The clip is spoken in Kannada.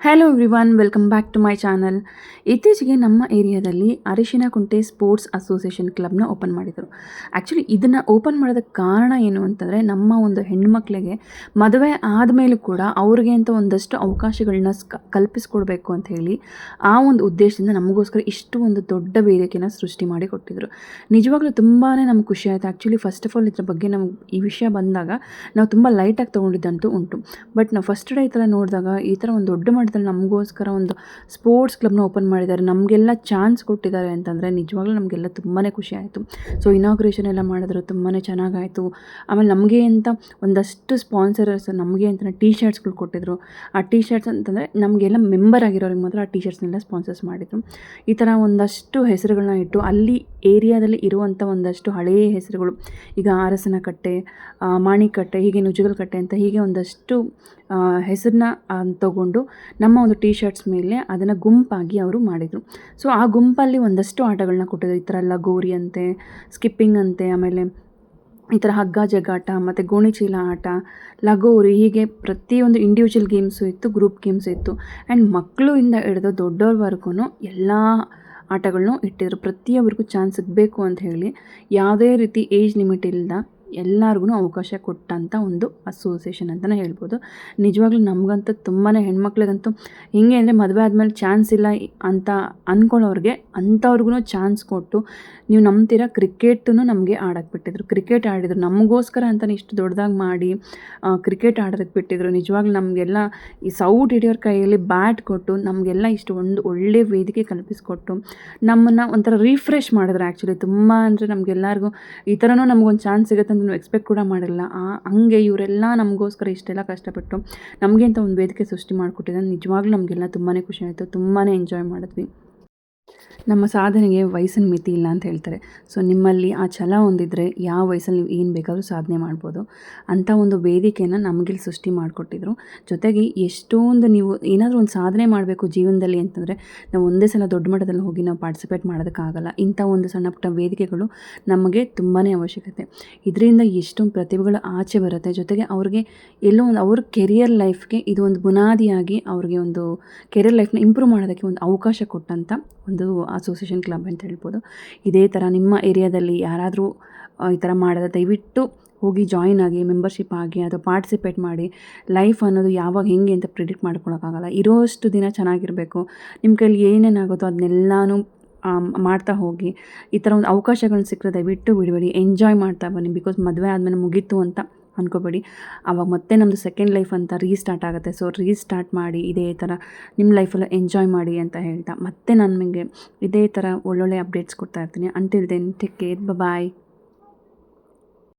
Hello everyone welcome back to my channel ಇತ್ತೀಚೆಗೆ ನಮ್ಮ ಏರಿಯಾದಲ್ಲಿ ಅರಿಶಿನ ಕುಂಟೆ ಸ್ಪೋರ್ಟ್ಸ್ ಅಸೋಸಿಯೇಷನ್ ಕ್ಲಬ್ನ ಓಪನ್ ಮಾಡಿದರು. ಆ್ಯಕ್ಚುಲಿ ಇದನ್ನು ಓಪನ್ ಮಾಡೋದಕ್ಕೆ ಕಾರಣ ಏನು ಅಂತಂದರೆ, ನಮ್ಮ ಒಂದು ಹೆಣ್ಮಕ್ಳಿಗೆ ಮದುವೆ ಆದಮೇಲೂ ಕೂಡ ಅವ್ರಿಗೆ ಅಂತ ಒಂದಷ್ಟು ಅವಕಾಶಗಳನ್ನ ಕಲ್ಪಿಸ್ಕೊಡ್ಬೇಕು ಅಂತ ಹೇಳಿ ಆ ಒಂದು ಉದ್ದೇಶದಿಂದ ನಮಗೋಸ್ಕರ ಇಷ್ಟು ಒಂದು ದೊಡ್ಡ ವೇದಿಕೆನ ಸೃಷ್ಟಿ ಮಾಡಿ ಕೊಟ್ಟಿದ್ರು. ನಿಜವಾಗ್ಲೂ ತುಂಬಾ ನಮ್ಗೆ ಖುಷಿ ಆಯಿತು. ಆ್ಯಕ್ಚುಲಿ ಫಸ್ಟ್ ಆಫ್ ಆಲ್ ಇದ್ರ ಬಗ್ಗೆ ನಮ್ಗೆ ಈ ವಿಷಯ ಬಂದಾಗ ನಾವು ತುಂಬ ಲೈಟಾಗಿ ತೊಗೊಂಡಿದ್ದಂತೂ ಉಂಟು. ಬಟ್ ನಾವು ಫಸ್ಟ್ ಡೇ ಈ ಥರ ನೋಡಿದಾಗ ಈ ಥರ ಒಂದು ದೊಡ್ಡ ಮಟ್ಟದಲ್ಲಿ ನಮಗೋಸ್ಕರ ಒಂದು ಸ್ಪೋರ್ಟ್ಸ್ ಕ್ಲಬ್ನ ಓಪನ್ ಮಾಡಿದ್ದಾರೆ. ನಮಗೆಲ್ಲ ಚಾನ್ಸ್ ಕೊಟ್ಟಿದ್ದಾರೆ ಅಂತಂದರೆ ನಿಜವಾಗ್ಲೂ ನಮಗೆಲ್ಲ ತುಂಬಾ ಖುಷಿ ಆಯಿತು. ಸೊ ಇನಾಗ್ರೇಷನ್ ಎಲ್ಲ ಮಾಡಿದ್ರು ತುಂಬಾ ಚೆನ್ನಾಗಾಯಿತು. ಆಮೇಲೆ ನಮಗೆ ಅಂತ ಒಂದಷ್ಟು ಸ್ಪಾನ್ಸರರ್ಸ್ ನಮಗೆ ಅಂತ ಟೀ ಶರ್ಟ್ಸ್ಗಳು ಕೊಟ್ಟಿದ್ರು. ಆ ಟೀ ಶರ್ಟ್ಸ್ ಅಂತಂದರೆ ನಮಗೆಲ್ಲ ಮೆಂಬರ್ ಆಗಿರೋರಿಗೆ ಮಾತ್ರ ಆ ಟೀ ಶರ್ಟ್ಸ್ನೆಲ್ಲ ಸ್ಪಾನ್ಸರ್ಸ್ ಮಾಡಿದರು. ಈ ಥರ ಒಂದಷ್ಟು ಹೆಸರುಗಳನ್ನ ಇಟ್ಟು, ಅಲ್ಲಿ ಏರಿಯಾದಲ್ಲಿ ಇರುವಂಥ ಒಂದಷ್ಟು ಹಳೆಯ ಹೆಸರುಗಳು, ಈಗ ಆರಸನ ಕಟ್ಟೆ ಮಾಣಿಕಟ್ಟೆ, ಹೀಗೆ ನುಜುಗಲ್ ಕಟ್ಟೆ ಅಂತ ಹೀಗೆ ಒಂದಷ್ಟು ಹೆಸರನ್ನ ತಗೊಂಡು ನಮ್ಮ ಒಂದು ಟೀ ಶರ್ಟ್ಸ್ ಮೇಲೆ ಅದನ್ನು ಗುಂಪಾಗಿ ಅವರು ಮಾಡಿದರು. ಸೊ ಆ ಗುಂಪಲ್ಲಿ ಒಂದಷ್ಟು ಆಟಗಳನ್ನ ಕೊಟ್ಟಿದ್ರು. ಈ ಥರ ಲಗೋರಿ ಅಂತೆ ಸ್ಕಿಪ್ಪಿಂಗ್ ಅಂತೆ, ಆಮೇಲೆ ಈ ಥರ ಹಗ್ಗ ಜಗ್ಗಾಟ ಮತ್ತು ಗೋಣಿಚೀಲ ಆಟ, ಲಗೋರಿ, ಹೀಗೆ ಪ್ರತಿಯೊಂದು ಇಂಡಿವಿಜುವಲ್ ಗೇಮ್ಸು ಇತ್ತು ಗ್ರೂಪ್ ಗೇಮ್ಸು ಇತ್ತು. ಆ್ಯಂಡ್ ಮಕ್ಕಳು ಇಂದ ಹಿಡಿದು ದೊಡ್ಡವ್ರವರೆಗೂ ಎಲ್ಲ ಆಟಗಳನ್ನೂ ಇಟ್ಟಿದ್ರು. ಪ್ರತಿಯೊಬ್ಬರಿಗೂ ಚಾನ್ಸ್ ಸಿಗಬೇಕು ಅಂತ ಹೇಳಿ, ಯಾವುದೇ ರೀತಿ ಏಜ್ ಲಿಮಿಟ್ ಇಲ್ಲದ ಎಲ್ಲರಿಗೂ ಅವಕಾಶ ಕೊಟ್ಟಂಥ ಒಂದು ಅಸೋಸಿಯೇಷನ್ ಅಂತಲೇ ಹೇಳ್ಬೋದು. ನಿಜವಾಗ್ಲೂ ನಮಗಂತೂ ತುಂಬಾ ಹೆಣ್ಮಕ್ಳಿಗಂತೂ ಹೆಂಗೆ ಅಂದರೆ ಮದುವೆ ಆದಮೇಲೆ ಚಾನ್ಸ್ ಇಲ್ಲ ಅಂತ ಅಂದ್ಕೊಳ್ಳೋರಿಗೆ ಅಂಥವ್ರಿಗೂ ಚಾನ್ಸ್ ಕೊಟ್ಟು ನೀವು ನಂಬ್ತೀರ? ಕ್ರಿಕೆಟನ್ನು ನಮಗೆ ಆಡೋಕ್ಕೆ ಬಿಟ್ಟಿದ್ರು. ಕ್ರಿಕೆಟ್ ಆಡಿದ್ರು. ನಮಗೋಸ್ಕರ ಅಂತಲೇ ಇಷ್ಟು ದೊಡ್ಡದಾಗಿ ಮಾಡಿ ಕ್ರಿಕೆಟ್ ಆಡೋದಕ್ಕೆ ಬಿಟ್ಟಿದ್ರು. ನಿಜವಾಗ್ಲೂ ನಮಗೆಲ್ಲ ಈ ಸೌಟ್ ಹಿಡಿಯೋರ ಕೈಯಲ್ಲಿ ಬ್ಯಾಟ್ ಕೊಟ್ಟು ನಮಗೆಲ್ಲ ಇಷ್ಟು ಒಂದು ಒಳ್ಳೆಯ ವೇದಿಕೆ ಕಲ್ಪಿಸಿಕೊಟ್ಟು ನಮ್ಮನ್ನು ಒಂಥರ ರೀಫ್ರೆಶ್ ಮಾಡಿದ್ರು ಆ್ಯಕ್ಚುಲಿ ತುಂಬ ಅಂದರೆ ನಮಗೆಲ್ಲರಿಗೂ ಈ ಥರನೂ ನಮಗೊಂದು ಚಾನ್ಸ್ ಸಿಗುತ್ತೆ ಅಂತ ಎಕ್ಸ್ಪೆಕ್ಟ್ ಕೂಡ ಮಾಡಿಲ್ಲ. ಆ, ಹಂಗೆ ಇವರೆಲ್ಲ ನಮಗೋಸ್ಕರ ಇಷ್ಟೆಲ್ಲ ಕಷ್ಟಪಟ್ಟು ನಮಗೆ ಅಂತ ಒಂದು ವೇದಿಕೆ ಸೃಷ್ಟಿ ಮಾಡಿಕೊಟ್ಟಿದ್ದಾರೆ. ನಿಜವಾಗ್ಲೂ ನಮಗೆಲ್ಲ ತುಂಬಾ ಖುಷಿ ಆಯಿತು. ತುಂಬಾ ಎಂಜಾಯ್ ಮಾಡಿದ್ವಿ. ನಮ್ಮ ಸಾಧನೆಗೆ ವಯಸ್ಸಿನ ಮಿತಿ ಇಲ್ಲ ಅಂತ ಹೇಳ್ತಾರೆ. ಸೊ ನಿಮ್ಮಲ್ಲಿ ಆ ಛಲ ಹೊಂದಿದ್ರೆ ಯಾವ ವಯಸ್ಸಲ್ಲಿ ನೀವು ಏನು ಬೇಕಾದರೂ ಸಾಧನೆ ಮಾಡ್ಬೋದು. ಅಂಥ ಒಂದು ವೇದಿಕೆಯನ್ನು ನಮಗಿಲ್ಲಿ ಸೃಷ್ಟಿ ಮಾಡಿಕೊಟ್ಟಿದ್ರು. ಜೊತೆಗೆ ಎಷ್ಟೊಂದು ನೀವು ಏನಾದರೂ ಒಂದು ಸಾಧನೆ ಮಾಡಬೇಕು ಜೀವನದಲ್ಲಿ ಅಂತಂದರೆ, ನಾವು ಒಂದೇ ಸಲ ದೊಡ್ಡ ಮಟ್ಟದಲ್ಲಿ ಹೋಗಿ ನಾವು ಪಾರ್ಟಿಸಿಪೇಟ್ ಮಾಡೋದಕ್ಕಾಗಲ್ಲ. ಇಂಥ ಒಂದು ಸಣ್ಣ ಪುಟ್ಟ ವೇದಿಕೆಗಳು ನಮಗೆ ತುಂಬಾ ಅವಶ್ಯಕತೆ. ಇದರಿಂದ ಎಷ್ಟೊಂದು ಪ್ರತಿಭೆಗಳು ಆಚೆ ಬರುತ್ತೆ. ಜೊತೆಗೆ ಅವ್ರಿಗೆ ಎಲ್ಲೋ ಒಂದು ಅವ್ರ ಕೆರಿಯರ್ ಲೈಫ್ಗೆ ಇದು ಒಂದು ಬುನಾದಿಯಾಗಿ ಅವ್ರಿಗೆ ಒಂದು ಕೆರಿಯರ್ ಲೈಫ್ನ ಇಂಪ್ರೂವ್ ಮಾಡೋದಕ್ಕೆ ಒಂದು ಅವಕಾಶ ಕೊಟ್ಟಂಥ ಒಂದು ಅಸೋಸಿಯೇಷನ್ ಕ್ಲಬ್ ಅಂತ ಹೇಳ್ಬೋದು. ಇದೇ ಥರ ನಿಮ್ಮ ಏರಿಯಾದಲ್ಲಿ ಯಾರಾದರೂ ಈ ಥರ ಮಾಡಿದ್ರೆ ದಯವಿಟ್ಟು ಹೋಗಿ ಜಾಯಿನ್ ಆಗಿ ಮೆಂಬರ್ಶಿಪ್ ಆಗಿ ಅಥವಾ ಪಾರ್ಟಿಸಿಪೇಟ್ ಮಾಡಿ ಲೈಫ್ ಅನ್ನೋದು ಯಾವಾಗ ಹೆಂಗೆ ಅಂತ ಪ್ರಿಡಿಕ್ಟ್ ಮಾಡ್ಕೊಳಕ್ಕಾಗಲ್ಲ ಇರೋಷ್ಟು ದಿನ ಚೆನ್ನಾಗಿರಬೇಕು. ನಿಮ್ಮ ಕೈಲಿ ಏನೇನಾಗುತ್ತೋ ಅದನ್ನೆಲ್ಲನೂ ಮಾಡ್ತಾ ಹೋಗಿ, ಈ ಥರ ಒಂದು ಅವಕಾಶಗಳನ್ನ ಸಿಕ್ಕರೆ ದಯವಿಟ್ಟು ಬಿಡಬೇಡಿ. ಎಂಜಾಯ್ ಮಾಡ್ತಾ ಬನ್ನಿ ಬಿಕಾಸ್ ಮದುವೆ ಆದಮೇಲೆ ಮುಗೀತು ಅಂತ ಅಂದ್ಕೋಬೇಡಿ ಆವಾಗ ಮತ್ತೆ ನಮ್ಮದು ಸೆಕೆಂಡ್ ಲೈಫ್ ಅಂತ ರೀಸ್ಟಾರ್ಟ್ ಆಗುತ್ತೆ. ಸೊ ರೀಸ್ಟಾರ್ಟ್ ಮಾಡಿ ಇದೇ ಥರ ನಿಮ್ಮ ಲೈಫಲ್ಲಿ ಎಂಜಾಯ್ ಮಾಡಿ ಅಂತ ಹೇಳ್ತಾ, ಮತ್ತೆ ನಾನು ನಿಮಗೆ ಇದೇ ಥರ ಒಳ್ಳೊಳ್ಳೆ ಅಪ್ಡೇಟ್ಸ್ ಕೊಡ್ತಾ ಇರ್ತೀನಿ. Until then take care bye